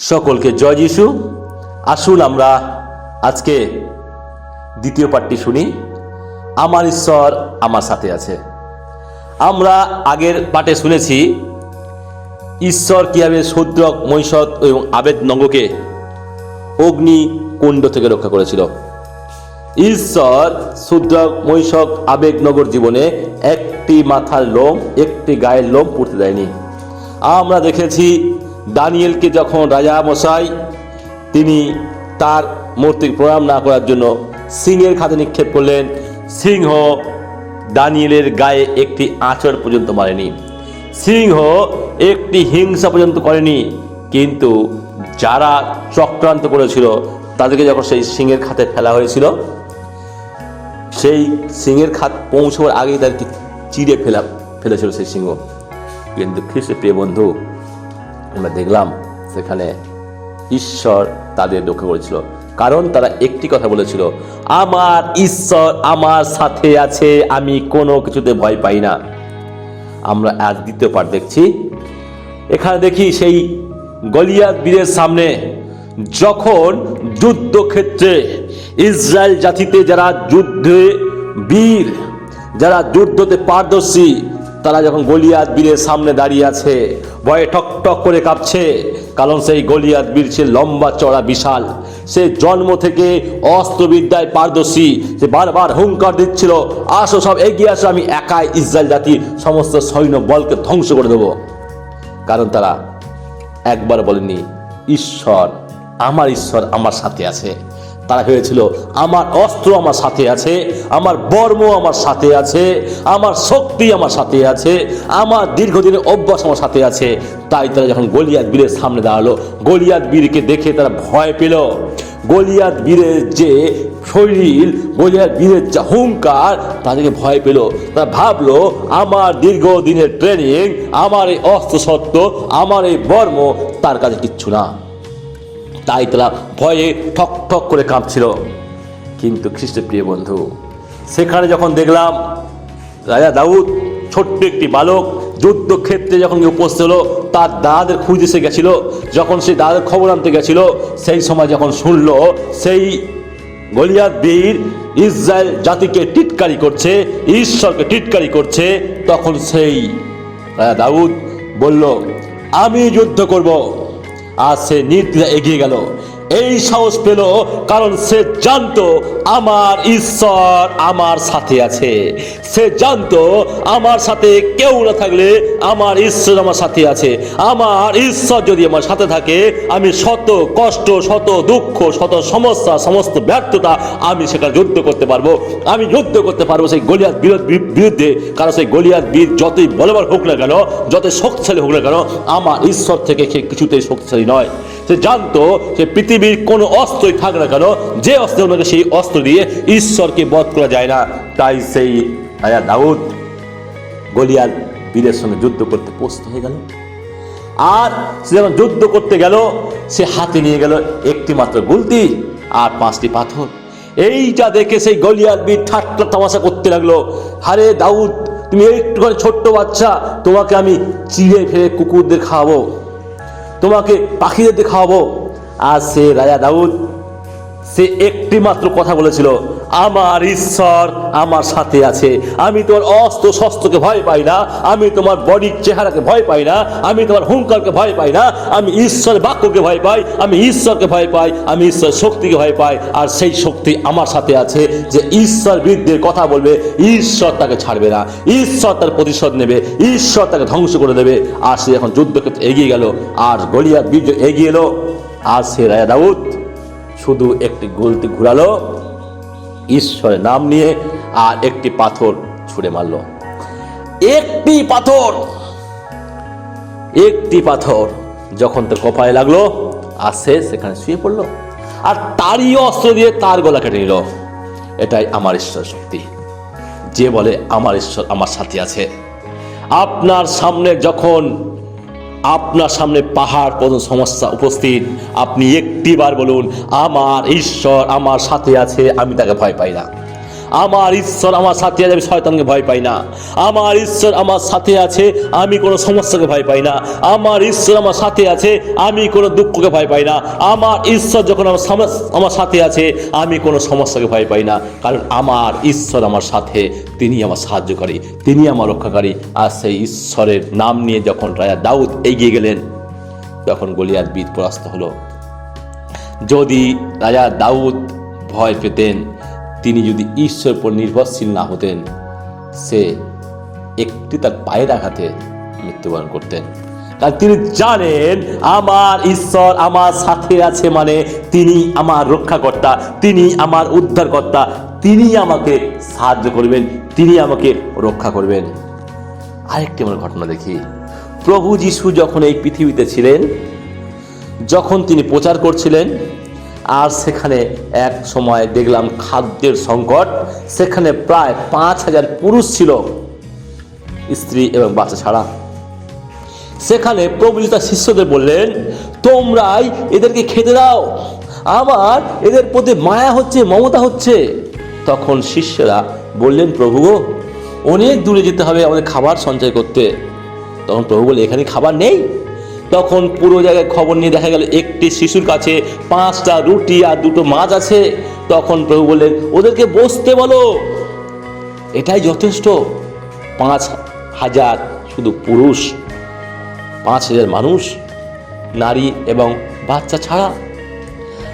সকলকে জয় যিশু। আসুন আমরা আজকে দ্বিতীয় পাঠটি শুনি। আমার ঈশ্বর আমার সাথে আছে। আমরা আগের পাঠে শুনেছি, ঈশ্বর কীভাবে শূদ্রক মৈষদ এবং আবেদ নঙ্গকে অগ্নি কুণ্ড থেকে রক্ষা করেছিল। ঈশ্বর শূদ্রক মৈষক আবেগনগর জীবনে একটি মাথার লোম, একটি গায়ের লোম পড়তে দেয়নি। আমরা দেখেছি দানিয়েলকে যখন রাজা মশাই, তিনি তার মূর্তিকে প্রণাম না করার জন্য সিংহের খাতে নিক্ষেপ করলেন, সিংহ দানিয়েলের গায়ে একটি আঁচড় পর্যন্ত মারেনি। সিংহ একটি হিংসা পর্যন্ত করেনি, কিন্তু যারা চক্রান্ত করেছিল, তাদেরকে যখন সেই সিংহের খাতে ফেলা হয়েছিল, সেই সিংহের খাত পৌঁছবার আগেই তাদেরকে চিড়ে ফেলা, ফেলেছিল সেই সিংহ। কিন্তু খ্রিস্টের প্রিয় বন্ধু আমরা দেখলাম সেখানে ঈশ্বর তাদের রক্ষা করেছিল। কারণ তারা একটি কথা বলেছিল, আমার ঈশ্বর আমার সাথে আছে, আমি কোনো কিছুতে ভয় পাই না। আমরা আজ দ্বিতীয় পাঠ দেখছি। এখানে দেখি সেই গলিয়াত বীরের সামনে যখন যুদ্ধক্ষেত্রে ইসরায়েল জাতিতে যারা যুদ্ধে বীর, যারা যুদ্ধতে পারদর্শী তারা যখন গলিয়াত বীরের সামনে দাঁড়িয়ে আছে, ভয়ে ঠক ঠক করে কাঁপছে, কারণ সেই গলিয়াত বীর সে লম্বা চড়া বিশাল। সে জন্ম থেকে অস্ত্রবিদ্যায় পারদর্শী, সে বারবার হুঙ্কার দিচ্ছিল, আসো সব এগিয়ে আসো, আমি একাই ইসরায়েল জাতির সমস্ত সৈন্য বলকে ধ্বংস করে দেবো। কারণ তারা একবার বলেনি, ঈশ্বর আমার ঈশ্বর আমার সাথে আছে। তারা ভেবেছিল আমার অস্ত্র আমার সাথে আছে, আমার বর্ম আমার সাথে আছে, আমার শক্তি আমার সাথে আছে, আমার দীর্ঘদিনের অভ্যাস আমার সাথে আছে। তাই তারা যখন গলিয়াত বীরের সামনে দাঁড়াল গলিয়াত বীরকে দেখে তারা ভয় পেল। গলিয়াত বীরের যে শরীর গলিয়াত বীরের যে হুঙ্কার তাদেরকে ভয় পেল। তারা ভাবলো, আমার দীর্ঘদিনের ট্রেনিং আমার এই অস্ত্র সত্ত্ব, আমার এই বর্ম, তার কাছে কিচ্ছু না। তাই তারা ভয়ে ঠক ঠক করে কাঁপছিল কিন্তু খ্রিস্টের প্রিয় বন্ধু, সেখানে যখন দেখলাম, রাজা দাউদ ছোট্ট একটি বালক যুদ্ধক্ষেত্রে যখন উপস্থিত হলো, তার দাদাদের খুঁজে এসে গেছিল। যখন সেই দাদাদের খবর আনতে গেছিল, সেই সময় যখন শুনলো, সেই গলিয়াত বীর ইসরায়েল জাতিকে টিটকারি করছে, ঈশ্বরকে টিটকারি করছে, তখন সেই রাজা দাউদ বলল, আমি যুদ্ধ করব। আর সে নির্দ্বিধা এগিয়ে গেল। এই সাহস পেল, কারণ সে জানতো আমার ঈশ্বর আমার সাথে আছে। সে জানতো আমার সাথে কেউ না থাকলে আমার ঈশ্বর আমার সাথে আছে। আমার ঈশ্বর যদি আমার সাথে থাকে, আমি শত কষ্ট, শত দুঃখ, শত সমস্যা, সমস্ত ব্যর্থতা আমি সেখানে যুদ্ধ করতে পারব। আমি যুদ্ধ করতে পারব সেই গলিয়াত বিরুদ্ধে। কারণ সেই গলিয়াত বীর যতই বলবার হোক না কেন, যতই শক্তিশালী হোক না কেন, আমার ঈশ্বর থেকে সে কিছুতেই শক্তিশালী নয়। সে জানতো যে পৃথিবীর কোনো অস্ত্রই থাক না কেন, যে অস্ত্র ওনাকে সেই অস্ত্র দিয়ে ঈশ্বরকে বধ করা যায় না, তাই সেই রাজা দাউদ গলিয়াল বীরের সঙ্গে যুদ্ধ করতে প্রস্তুত হয়ে গেল। আর সে যখন যুদ্ধ করতে গেল, সে হাতে নিয়ে গেল একটি মাত্র গুলতি আর পাঁচটি পাথর। এইটা দেখে সেই গলিয়াল বীর ঠাট্টা তামাশা করতে লাগল। হারে দাউদ, তুমি একটুখানি ছোট্ট বাচ্চা, তোমাকে আমি চিড়ে ফেলে কুকুরদের খাওয়াবো, তোমাকে পাখিদের খাওয়াবো আর সে রাজা দাউদ, সে একটি মাত্র কথা বলেছিল, আমার ঈশ্বর আমার সাথে আছে। আমি তোমার অস্ত্র শস্ত্রকে ভয় পাই না, আমি তোমার বডির চেহারাকে ভয় পাই না, আমি তোমার হুঙ্কারকে ভয় পাই না, আমি ঈশ্বরের বাক্যকে ভয় পাই, আমি ঈশ্বরকে ভয় পাই, আমি ঈশ্বরের শক্তিকে ভয় পাই, আর সেই শক্তি আমার সাথে আছে যে ঈশ্বর বিরুদ্ধে কথা বলবে, ঈশ্বর তাকে ছাড়বে না, ঈশ্বর তার প্রতিশোধ নেবে, ঈশ্বর তাকে ধ্বংস করে দেবে। আর সে এখন যুদ্ধক্ষেত্রে এগিয়ে গেল, আর গলিয়াত বীর্য এগিয়ে এলো আর সে রাজা দাউদ শুধু একটি গোলতি ঘুরালো, ঈশ্বরের নাম নিয়ে আর একটি পাথর ছুঁড়ে মারলো। একটি পাথর একটি পাথর যখন তার কপালে লাগল আর সে সেখানে শুয়ে পড়ল আর তারই অস্ত্র দিয়ে তার গলা কেটে নিল। এটাই আমার ঈশ্বর শক্তি। যে বলে, আমার ঈশ্বর, আমার সাথে আছে। আপনার সামনে যখন আপনার সামনে পাহাড় পদ সমস্যা উপস্থিত। আপনি একটিবার বলুন, আমার ঈশ্বর আমার সাথে আছে, আমি তাকে ভয় পাই না। আমার ঈশ্বর আমার সাথে আছে, আমি শয়তানকে ভয় পাই না। আমার ঈশ্বর আমার সাথে আছে, আমি কোনো সমস্যাকে ভয় পাই না। আমার ঈশ্বর আমার সাথে আছে, আমি কোনো দুঃখকে ভয় পাই না। আমার ঈশ্বর যখন আমার আমার সাথে আছে, আমি কোনো সমস্যাকে ভয় পাই না। কারণ আমার ঈশ্বর আমার সাথে, তিনি আমার সাহায্যকারী, তিনি আমার রক্ষাকারী। আর সেই ঈশ্বরের নাম নিয়ে যখন রাজা দাউদ এগিয়ে গেলেন, তখন গলিয়াত বীর পরাস্ত হলো। যদি রাজা দাউদ ভয় পেতেন তিনি যদি ঈশ্বরের উপর নির্ভরশীল না হতেন, সে একটি তার পায়ের আঘাতে মৃত্যুবরণ করতেন। কারণ তিনি জানেন, আমার ঈশ্বর আমার সাথে আছে মানে তিনি আমার রক্ষাকর্তা, তিনি আমার উদ্ধারকর্তা, তিনি আমাকে সাহায্য করবেন, তিনি আমাকে রক্ষা করবেন। আরেকটি আমার ঘটনা দেখি। প্রভু যিশু যখন এই পৃথিবীতে ছিলেন, যখন তিনি প্রচার করছিলেন আর সেখানে এক সময় দেখলাম খাদ্যের সংকট। সেখানে প্রায় পাঁচ হাজার পুরুষ ছিল স্ত্রী এবং বাচ্চা ছাড়া। সেখানে প্রভু শিষ্যদের বললেন তোমরাই এদেরকে খেতে দাও। আমার এদের প্রতি মায়া হচ্ছে মমতা হচ্ছে। তখন শিষ্যরা বললেন প্রভু গো, অনেক দূরে যেতে হবে আমাদের খাবার সঞ্চয় করতে। তখন প্রভু বলে এখানে খাবার নেই? তখন পুরো জায়গায় খবর নিয়ে দেখা গেল, একটি শিশুর কাছে পাঁচটা রুটি আর দুটো মাছ আছে। তখন প্রভু বললেন, ওদেরকে বসতে বলো। এটাই যথেষ্ট। পাঁচ হাজার শুধু পুরুষ, পাঁচ হাজার মানুষ, নারী এবং বাচ্চা ছাড়া।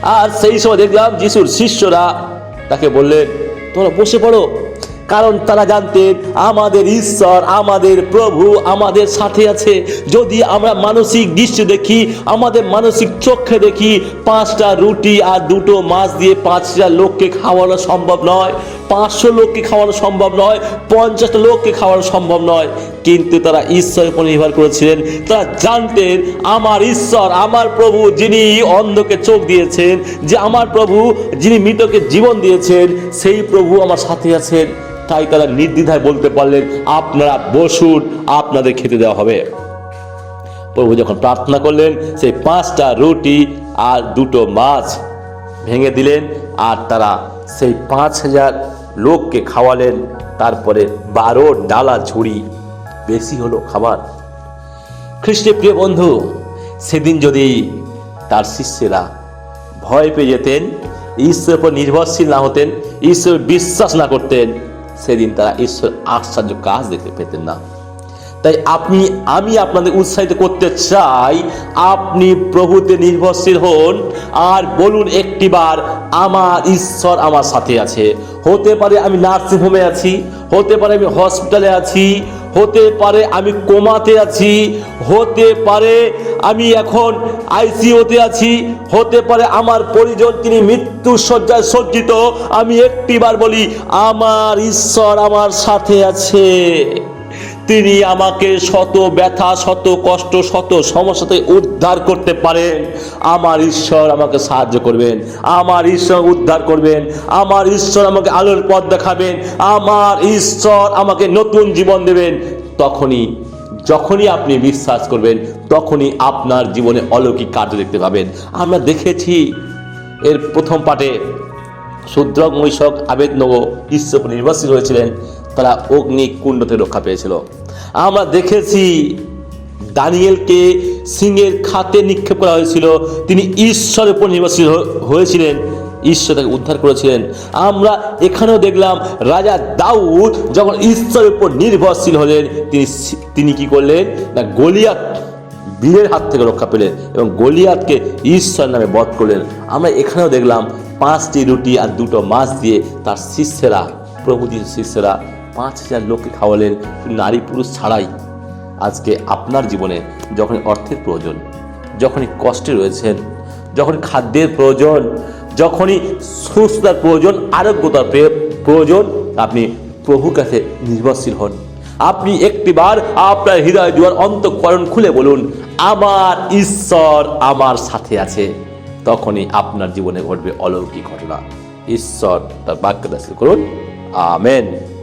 আর সেই সময় দেখলাম, যিশুর শিষ্যরা তাকে বললেন, তোমরা বসে পড়ো। কারণ তারা জানতেন আমাদের ঈশ্বর, আমাদের প্রভু আমাদের সাথে আছে। যদি আমরা মানসিক দৃশ্য দেখি, আমাদের মানসিক চক্ষে দেখি, পাঁচটা রুটি আর দুটো মাছ দিয়ে পাঁচটা লোককে খাওয়ানো সম্ভব নয়। পাঁচশো লোককে খাওয়ানো সম্ভব নয়, পঞ্চাশটা লোককে খাওয়ানো সম্ভব নয়। কিন্তু তারা ঈশ্বরের উপর নির্ভর করেছিলেন। তারা জানতেন, আমার ঈশ্বর, আমার প্রভু যিনি অন্ধকে চোখ দিয়েছেন, যে আমার প্রভু যিনি মৃতকে জীবন দিয়েছেন, সেই প্রভু আমার সাথে আছেন। তাই তারা নির্দ্বিধায় বলতে পারলেন, আপনারা বসুন, আপনাদের খেতে দেওয়া হবে। প্রভু যখন প্রার্থনা করলেন, সেই পাঁচটা রুটি আর দুটো মাছ ভেঙে দিলেন। আর তারা সেই পাঁচ হাজার লোককে খাওয়ালেন। তারপরে বারো ডালা ঝুড়ি বেশি হলো খাবার। খ্রিস্টে প্রিয় বন্ধু, সেদিন যদি তার শিষ্যেরা ভয় পেয়ে যেতেন, ঈশ্বরের উপর নির্ভরশীল না হতেন ঈশ্বর বিশ্বাস না করতেন, সেদিন তারা ঈশ্বর আশ্চর্য কাজ দেখতে পেতেন না। তাই আপনি, আমি আপনাদের উৎসাহিত করতে চাই, আপনি প্রভুতে নির্ভরশীল হন, আর বলুন একটিবার, আমার ঈশ্বর আমার সাথে আছে। হতে পারে আমি নার্সিং হোমে আছি, হতে পারে আমি হসপিটালে আছি, হতে পারে আমি কোমাতে আছি, হতে পারে আমি এখন আইসিওতে আছি, হতে পারে আমার পরিজন তিনি মৃত্যু শয্যায় সজ্জিত, আমি একটিবার বলি, আমার ঈশ্বর আমার সাথে আছে। তিনি আমাকে শত ব্যথা, শত কষ্ট, শত সমস্যা থেকে উদ্ধার করতে পারেন। আমার ঈশ্বর আমাকে সাহায্য করবেন। আমার ঈশ্বর উদ্ধার করবেন। আমার ঈশ্বর আমাকে আলোর পথ দেখাবেন। আমার ঈশ্বর আমাকে নতুন জীবন দেবেন। তখনই, যখনই আপনি বিশ্বাস করবেন, তখনই আপনার জীবনে অলৌকিক কার্য দেখতে পাবেন। আমরা দেখেছি এর প্রথম পাঠে শূদ্রক মৈশক আবেদনগ ঈশ্বর নির্ভরশীল হয়েছিলেন। তারা অগ্নি কুণ্ডতে রক্ষা পেয়েছিল। আমরা দেখেছি দানিয়েলকে সিংহের খাতে নিক্ষেপ করা হয়েছিল। তিনি ঈশ্বরের উপর নির্ভরশীল হয়েছিলেন, ঈশ্বর তাকে উদ্ধার করেছিলেন। আমরা এখানেও দেখলাম রাজা দাউদ যখন ঈশ্বরের উপর নির্ভরশীল হলেন, তিনি তিনি কি করলেন? না, গলিয়াত বীরের হাত থেকে রক্ষা পেলেন এবং গলিয়াতকে ঈশ্বর নামে বধ করলেন। আমরা এখানেও দেখলাম পাঁচটি রুটি আর দুটো মাছ দিয়ে তার শিষ্যেরা, প্রভু যিশুর শিষ্যেরা পাঁচ হাজার লোককে খাওয়ালেন নারী পুরুষ ছাড়াই আজকে আপনার জীবনে যখন অর্থের প্রয়োজন, যখনই কষ্টে রয়েছেন যখন খাদ্যের প্রয়োজন, যখনই সুস্থতার প্রয়োজন, আরোগ্যতার প্রয়োজন, আপনি প্রভুর কাছে নির্ভরশীল হন। আপনি একটিবার আপনার হৃদয় দুয়ার অন্তঃকরণ খুলে বলুন, আমার ঈশ্বর আমার সাথে আছে। তখনই আপনার জীবনে ঘটবে অলৌকিক ঘটনা। ঈশ্বর তার বাক্য দাসিল করুন। আমেন।